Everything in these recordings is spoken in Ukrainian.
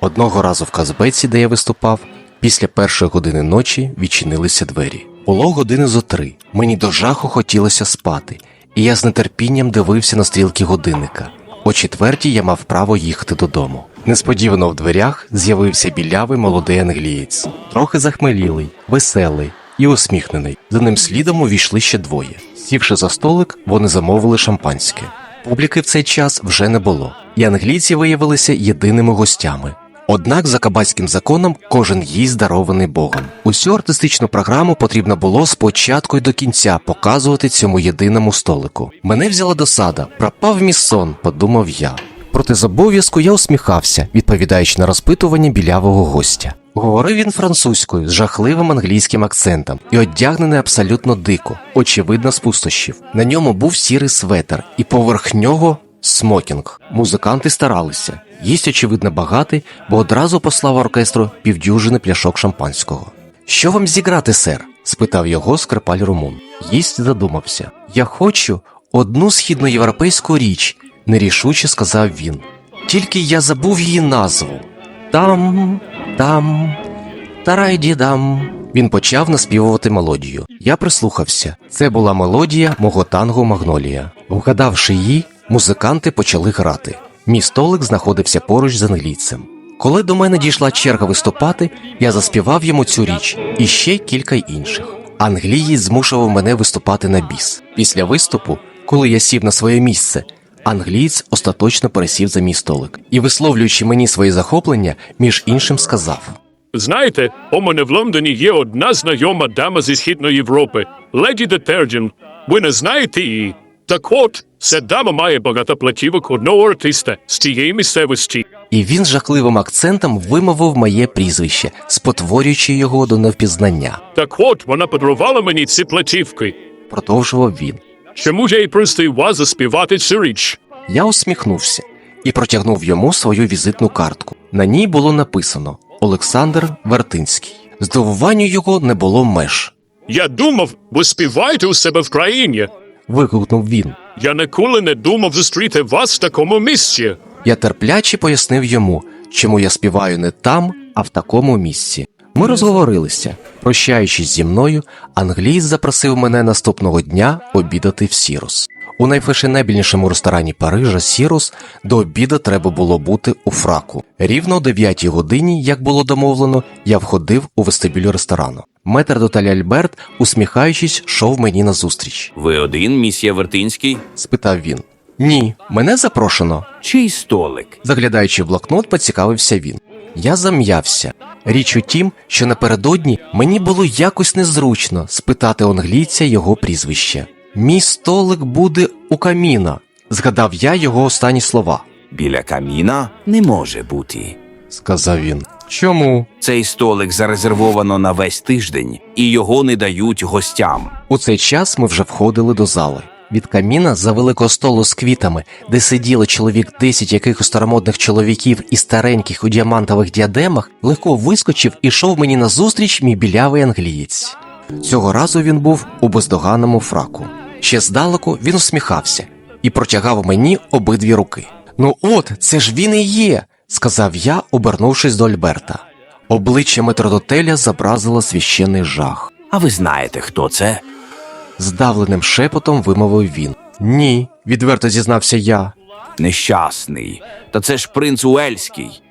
Одного разу в Казбеці, де я виступав, після першої години ночі відчинилися двері. Було години зо три. Мені до жаху хотілося спати, і я з нетерпінням дивився на стрілки годинника. О четвертій я мав право їхати додому. Несподівано в дверях з'явився білявий молодий англієць, трохи захмелілий, веселий і усміхнений. За ним слідом увійшли ще двоє. Сівши за столик, вони замовили шампанське. Публіки в цей час вже не було, і англійці виявилися єдиними гостями. Однак за кабацьким законом кожен їсть дарований Богом. Усю артистичну програму потрібно було спочатку й до кінця показувати цьому єдиному столику. Мене взяла досада, пропав мій сон, подумав я. Проте з обов'язку я усміхався, відповідаючи на розпитування білявого гостя. Говорив він французькою з жахливим англійським акцентом і одягнений абсолютно дико, очевидно, з пустощів. На ньому був сірий светер, і поверх нього смокінг. Музиканти старалися. Їсть, очевидно, багатий, бо одразу послав оркестру півдюжини пляшок шампанського. Що вам зіграти, сер? спитав його скрипаль румун. Їсть задумався. Я хочу одну східноєвропейську річ, нерішуче сказав він. Тільки я забув її назву. Там, там, тарайдідам. Він почав наспівувати мелодію. Я прислухався. Це була мелодія мого танго Магнолія. Вгадавши її, музиканти почали грати. Мій столик знаходився поруч з англійцем. Коли до мене дійшла черга виступати, я заспівав йому цю річ і ще кілька інших. Англієць змушував мене виступати на біс. Після виступу, коли я сів на своє місце, англієць остаточно пересів за мій столик і, висловлюючи мені свої захоплення, між іншим сказав: Знаєте, у мене в Лондоні є одна знайома дама зі Східної Європи, леді Детерджен. Ви не знаєте її? Так от, ця дама має багато платівок одного артиста з тієї місцевості. І він жахливим акцентом вимовив моє прізвище, спотворюючи його до невпізнання. Так от, вона подарувала мені ці платівки. Продовжував він. Чому ж я й простив вас заспівати цю річ? Я усміхнувся і протягнув йому свою візитну картку. На ній було написано Олександр Вертинський. Здивуванню його не було меж. Я думав, ви співаєте у себе в країні. Вигукнув він. Я ніколи не думав зустріти вас в такому місці. Я терпляче пояснив йому, чому я співаю не там, а в такому місці. Ми розговорилися. Прощаючись зі мною, англієць запросив мене наступного дня обідати в Сірус. У найфешенебільнішому ресторані Парижа Сірус до обіду треба було бути у фраку. Рівно о 9 годині, як було домовлено, я входив у вестибюль ресторану. Метр дотель Альберт, усміхаючись, шов мені назустріч. Ви один, місьє Вертинський? Спитав він: Ні, мене запрошено. Чий столик? Заглядаючи в блокнот, поцікавився він. Я зам'явся. Річ у тім, що напередодні мені було якось незручно спитати англійця його прізвище. Мій столик буде у каміна, згадав я його останні слова. Біля каміна не може бути. Сказав він. Чому? Цей столик зарезервовано на весь тиждень, і його не дають гостям. У цей час ми вже входили до зали. Від каміна за великого столу з квітами, де сиділи чоловік десять якихось старомодних чоловіків і стареньких у діамантових діадемах, легко вискочив і йшов мені назустріч мій білявий англієць. Цього разу він був у бездоганному фраку. Ще здалеку він усміхався і протягав мені обидві руки. Ну от, це ж він і є, сказав я, обернувшись до Альберта. Обличчя метродотеля зобразило священний жах. А ви знаєте, хто це? Здавленим шепотом вимовив він. Ні, відверто зізнався я. Нещасний. Та це ж принц Уельський.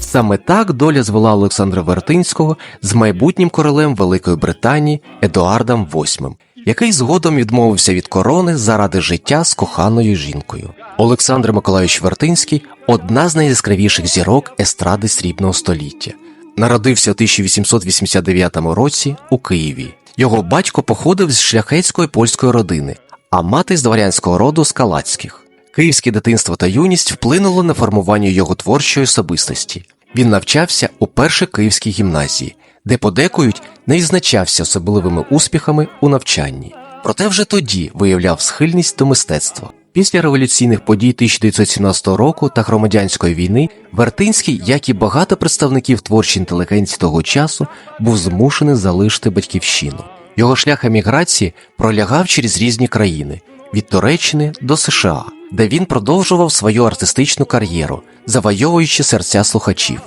Саме так доля звела Олександра Вертинського з майбутнім королем Великої Британії Едуардом VIII, який згодом відмовився від корони заради життя з коханою жінкою. Олександр Миколайович Вертинський одна з найяскравіших зірок естради срібного століття. Народився у 1889 році у Києві. Його батько походив з шляхетської польської родини, а мати з дворянського роду Скалацьких. Київське дитинство та юність вплинуло на формування його творчої особистості. Він навчався у першій київській гімназії, де подекують не відзначався особливими успіхами у навчанні. Проте вже тоді виявляв схильність до мистецтва. Після революційних подій 1917 року та громадянської війни Вертинський, як і багато представників творчої інтелігенції того часу, був змушений залишити батьківщину. Його шлях еміграції пролягав через різні країни від Туреччини до США, де він продовжував свою артистичну кар'єру, завойовуючи серця слухачів.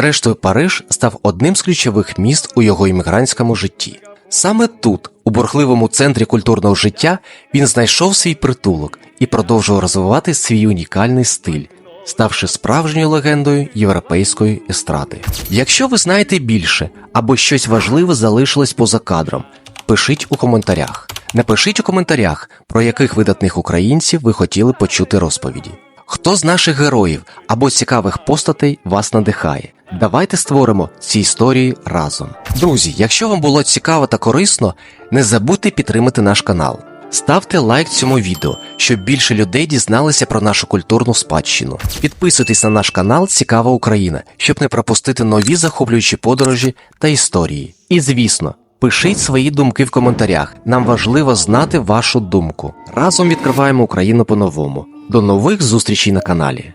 Зрештою, Париж став одним з ключових міст у його іммігрантському житті. Саме тут, у бурхливому центрі культурного життя, він знайшов свій притулок і продовжував розвивати свій унікальний стиль, ставши справжньою легендою європейської естради. Якщо ви знаєте більше або щось важливе залишилось поза кадром, пишіть у коментарях. Напишіть у коментарях, про яких видатних українців ви хотіли почути розповіді. Хто з наших героїв або цікавих постатей вас надихає? Давайте створимо ці історії разом. Друзі, якщо вам було цікаво та корисно, не забудьте підтримати наш канал. Ставте лайк цьому відео, щоб більше людей дізналися про нашу культурну спадщину. Підписуйтесь на наш канал Цікава Україна, щоб не пропустити нові захоплюючі подорожі та історії. І звісно, пишіть свої думки в коментарях. Нам важливо знати вашу думку. Разом відкриваємо Україну по-новому. До нових зустрічей на каналі.